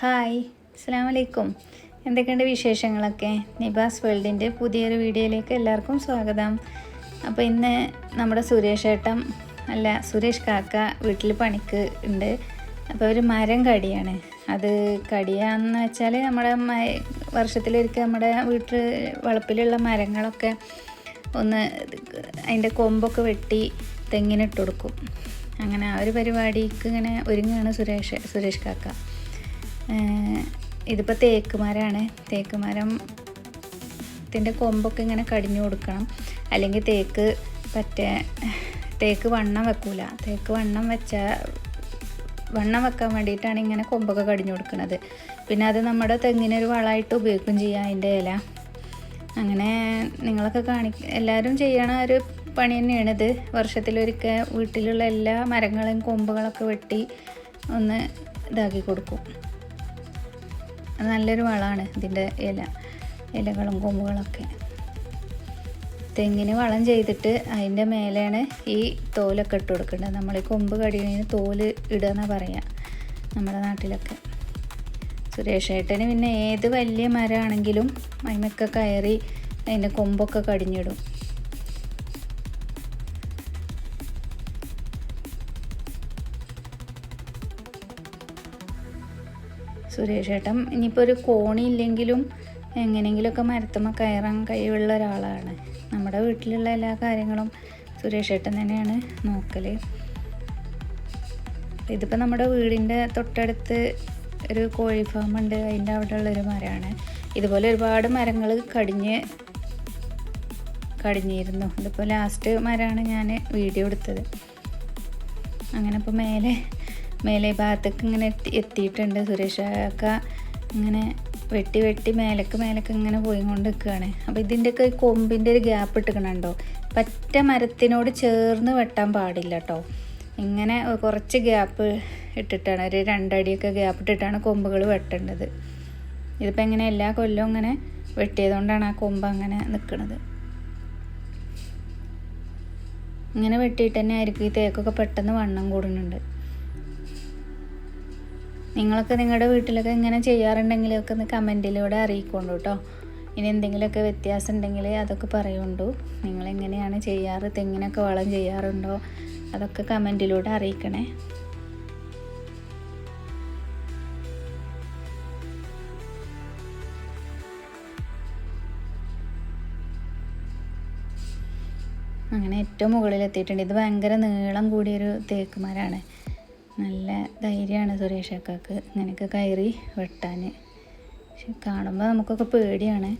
Hi അസ്സാം വലൈക്കും എന്തൊക്കെയുണ്ട് വിശേഷങ്ങളൊക്കെ? നിബാസ് വേൾഡിന്റെ പുതിയൊരു വീഡിയോയിലേക്ക് എല്ലാവർക്കും സ്വാഗതം. അപ്പോൾ ഇന്ന് നമ്മുടെ സുരേഷ് ഏട്ടൻ അല്ല സുരേഷ് കാക്ക വീട്ടിൽ പണിക്ക് ഉണ്ട്. അപ്പോൾ ഒരു മരം കടിയാണ്. അത് കടിയാന്ന് വെച്ചാൽ നമ്മുടെ വർഷത്തിലൊരിക്കൽ നമ്മുടെ വീട്ടിൽ വളപ്പിലുള്ള മരങ്ങളൊക്കെ ഒന്ന് അതിന്റെ കൊമ്പൊക്കെ വെട്ടി തെങ്ങിനിട്ട് കൊടുക്കും. അങ്ങനെ ആ ഒരു പരിപാടിക്ക് ഇങ്ങനെ ഒരുങ്ങുകയാണ് സുരേഷ് സുരേഷ് കാക്ക. ഇതിപ്പോൾ തേക്ക് മരമാണ് തേക്ക് മരം ത്തിന്റെ കൊമ്പൊക്കെ ഇങ്ങനെ കടിഞ്ഞു കൊടുക്കണം. അല്ലെങ്കിൽ തേക്ക് പറ്റേ തേക്ക് വണ്ണം വെക്കൂല. തേക്ക് വണ്ണം വെച്ചാൽ വണ്ണം വെക്കാൻ വേണ്ടിയിട്ടാണ് ഇങ്ങനെ കൊമ്പൊക്കെ കടിഞ്ഞു കൊടുക്കുന്നത് പിന്നെ അത് നമ്മുടെ തെങ്ങിനൊരു വളമായിട്ട് ഉപയോഗിക്കും ചെയ്യാം അതിന്റെ ഇല. അങ്ങനെ നിങ്ങളൊക്കെ കാണി എല്ലാവരും ചെയ്യണ ഒരു പണി തന്നെയാണിത് വർഷത്തിലൊരിക്കൽ വീട്ടിലുള്ള എല്ലാ മരങ്ങളും കൊമ്പുകളൊക്കെ വെട്ടി ഒന്ന് ഇതാക്കി കൊടുക്കും. നല്ലൊരു വളമാണ് ഇതിന്റെ ഇല ഇലകളും കൊമ്പുകളൊക്കെ. തെങ്ങിന് വളം ചെയ്തിട്ട് അതിന്റെ മേലെയാണ് ഈ തോലൊക്കെ ഇട്ട് കൊടുക്കേണ്ടത്. നമ്മൾ ഈ കൊമ്പ് കടിയതിന് തോൽ ഇടുക എന്നാണ് പറയുക നമ്മുടെ നാട്ടിലൊക്കെ. സുരേഷ് ഏട്ടന് പിന്നെ ഏത് വലിയ മരമാണെങ്കിലും അതിനൊക്കെ കയറി അതിന്റെ കൊമ്പൊക്കെ കടിഞ്ഞിടും. സുരേഷ് ഏട്ടൻ ഇനിയിപ്പോൾ ഒരു കോണി ഇല്ലെങ്കിലും എങ്ങനെയെങ്കിലുമൊക്കെ മരത്തുമ്മ കയറാൻ കഴിവുള്ള ഒരാളാണ്. നമ്മുടെ വീട്ടിലുള്ള എല്ലാ കാര്യങ്ങളും സുരേഷ് ഏട്ടൻ തന്നെയാണ് നോക്കൽ ഇതിപ്പോൾ നമ്മുടെ വീടിന്റെ തൊട്ടടുത്ത് ഒരു കോഴി ഫാം ഉണ്ട്. അതിന്റെ അവിടെ ഉള്ളൊരു മരമാണ്. ഇതുപോലെ ഒരുപാട് മരങ്ങൾ കടിഞ്ഞ് കടിഞ്ഞിരുന്നു. ഇതിപ്പോൾ ലാസ്റ്റ് മരമാണ് ഞാൻ വീഡിയോ എടുത്തത്. അങ്ങനെ ഇപ്പോൾ മേലെ മേലെ ഭാഗത്തേക്ക് ഇങ്ങനെ എത്തി എത്തിയിട്ടുണ്ട്. സുരേഷക്ക ഇങ്ങനെ വെട്ടി വെട്ടി മേലേക്ക് മേലേക്ക് ഇങ്ങനെ പോയി കൊണ്ട് നിൽക്കുകയാണ് അപ്പോൾ ഇതിന്റെയൊക്കെ കൊമ്പിന്റെ ഒരു ഗ്യാപ്പ് ഇട്ടിക്കണുണ്ടോ പറ്റ മരത്തിനോട് ചേർന്ന് വെട്ടാൻ പാടില്ല കേട്ടോ ഇങ്ങനെ കുറച്ച് ഗ്യാപ്പ് ഇട്ടിട്ടാണ് ഒരു രണ്ടടിയൊക്കെ ഗ്യാപ്പ് ഇട്ടിട്ടാണ് കൊമ്പുകൾ വെട്ടേണ്ടത്. ഇതിപ്പോൾ ഇങ്ങനെ എല്ലാ കൊല്ലവും ഇങ്ങനെ വെട്ടിയതുകൊണ്ടാണ് ആ കൊമ്പ് അങ്ങനെ നിൽക്കുന്നത് ഇങ്ങനെ വെട്ടിയിട്ട് തന്നെ ആയിരിക്കും ഈ തേക്കൊക്കെ പെട്ടെന്ന് വണ്ണം കൂടുന്നുണ്ട്. നിങ്ങളൊക്കെ നിങ്ങളുടെ വീട്ടിലൊക്കെ ഇങ്ങനെ ചെയ്യാറുണ്ടെങ്കിലൊക്കെ ഒന്ന് കമന്റിലൂടെ അറിയിക്കൊണ്ടു കേട്ടോ. ഇനി എന്തെങ്കിലുമൊക്കെ വ്യത്യാസം ഉണ്ടെങ്കിൽ അതൊക്കെ പറയുണ്ടു. നിങ്ങൾ എങ്ങനെയാണ് ചെയ്യാറ്? തെങ്ങിനൊക്കെ വളം ചെയ്യാറുണ്ടോ? അതൊക്കെ കമന്റിലൂടെ അറിയിക്കണേ. അങ്ങനെ ഏറ്റവും മുകളിൽ എത്തിയിട്ടുണ്ട് ഇത് ഭയങ്കര നീളം കൂടിയൊരു തേക്ക് മരമാണ് നല്ല ധൈര്യമാണ് സുരേഷ് അക്കാക്ക്. ഇങ്ങനെയൊക്കെ കയറി വെട്ടാൻ പക്ഷെ കാണുമ്പോൾ നമുക്കൊക്കെ പേടിയാണ്.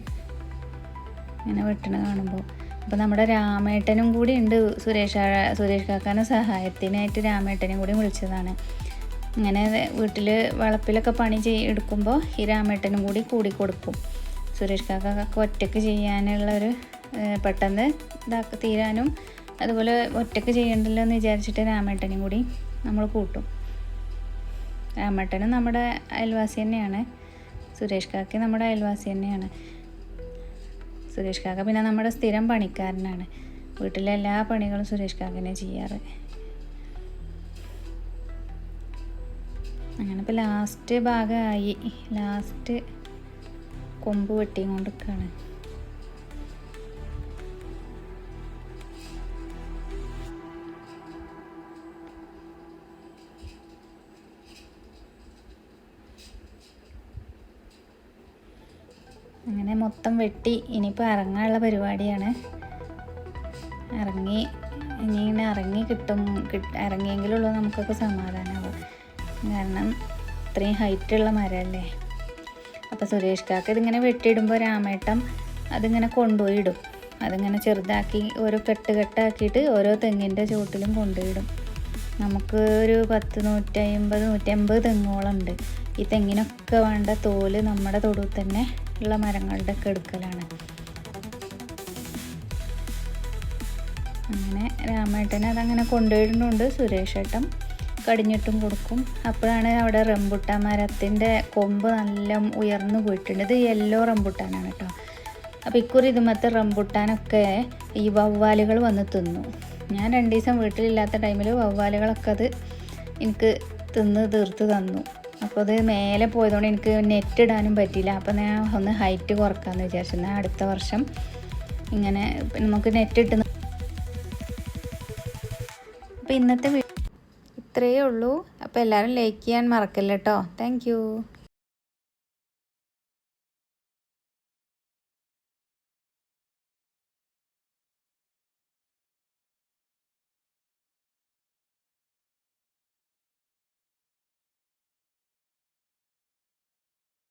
ഇങ്ങനെ വെട്ടണ കാണുമ്പോൾ അപ്പോൾ നമ്മുടെ രാമേട്ടനും കൂടി ഉണ്ട്. സുരേഷ് സുരേഷ് കാക്കാനെ സഹായത്തിനായിട്ട് രാമേട്ടനും കൂടി വിളിച്ചതാണ്. ഇങ്ങനെ വീട്ടിൽ വളപ്പിലൊക്കെ പണി ചെയ് എടുക്കുമ്പോൾ ഈ രാമേട്ടനും കൂടി കൂടി കൊടുക്കും. സുരേഷ് കാക്കൊക്കെ ഒറ്റയ്ക്ക് ചെയ്യാനുള്ളൊരു ഒരു പെട്ടെന്ന് ഇതാക്കി തീരാനും അതുപോലെ ഒറ്റയ്ക്ക് ചെയ്യണ്ടല്ലോ എന്ന് വിചാരിച്ചിട്ട് രാമേട്ടനും കൂടി നമ്മൾ കൂട്ടും. രാമേട്ടനും നമ്മുടെ അയൽവാസി തന്നെയാണ്. സുരേഷ് കാക്കി നമ്മുടെ അയൽവാസി തന്നെയാണ്. സുരേഷ് കാക്ക പിന്നെ നമ്മുടെ സ്ഥിരം പണിക്കാരനാണ്. വീട്ടിലെ എല്ലാ പണികളും സുരേഷ് കാക്കനെ ചെയ്യാറ്. അങ്ങനെ ഇപ്പോൾ ലാസ്റ്റ് ഭാഗമായി. ലാസ്റ്റ് കൊമ്പ് വെട്ടിയും കൊണ്ടിരിക്കുകയാണ് അങ്ങനെ മൊത്തം വെട്ടി. ഇനിയിപ്പോൾ ഇറങ്ങാനുള്ള പരിപാടിയാണ്. ഇറങ്ങി ഇനി ഇങ്ങനെ ഇറങ്ങി കിട്ടും കിട്ട നമുക്കൊക്കെ സമാധാനമാവും കാരണം ഇത്രയും ഹൈറ്റുള്ള മരമല്ലേ? അപ്പോൾ സുരേഷ് കാക്ക ഇതിങ്ങനെ വെട്ടിയിടുമ്പോൾ രാമേട്ടം അതിങ്ങനെ കൊണ്ടുപോയിടും അതിങ്ങനെ ചെറുതാക്കി ഓരോ കെട്ട് കെട്ടാക്കിയിട്ട് ഓരോ തെങ്ങിന്റെ ചുവട്ടിലും കൊണ്ടുപോയിടും നമുക്ക് ഒരു പത്ത് നൂറ്റി അമ്പത് നൂറ്റമ്പത് തെങ്ങോളം ഉണ്ട് ഈ തെങ്ങിനൊക്കെ വേണ്ട തോൽ നമ്മുടെ തൊടു തന്നെ ഉള്ള മരങ്ങളുടെ ഒക്കെ എടുക്കലാണ്. അങ്ങനെ രാമേട്ടൻ അതങ്ങനെ സുരേഷ് ഏട്ടൻ കടിഞ്ഞിട്ടും കൊടുക്കും. അപ്പോഴാണ് അവിടെ റംബുട്ടാൻ മരത്തിന്റെ കൊമ്പ് നല്ല ഉയർന്നു പോയിട്ടുണ്ട്. ഇത് യെല്ലോ റംബുട്ടാനാണ് കേട്ടോ. അപ്പോൾ ഇക്കുറി ഇതുമത്തെ റംബുട്ടാനൊക്കെ ഈ വവ്വാലുകൾ വന്ന് തിന്നു. ഞാൻ രണ്ട് ദിവസം വീട്ടിലില്ലാത്ത ടൈമിൽ വവ്വാലുകളൊക്കെ അത് എനിക്ക് തിന്ന് തീർത്ത് തന്നു. അപ്പോൾ അത് മേലെ പോയതുകൊണ്ട് എനിക്ക് നെറ്റ് ഇടാനും പറ്റിയില്ല. അപ്പോൾ ഞാൻ ഒന്ന് ഹൈറ്റ് കുറക്കാമെന്ന് വിചാരിച്ചു. എന്നാൽ അടുത്ത വർഷം ഇങ്ങനെ നമുക്ക് നെറ്റ് ഇട്ട് അപ്പോൾ ഇന്നത്തെ ഇത്രയേ ഉള്ളൂ. അപ്പോൾ എല്ലാവരും ലൈക്ക് ചെയ്യാൻ മറക്കല്ല കേട്ടോ താങ്ക്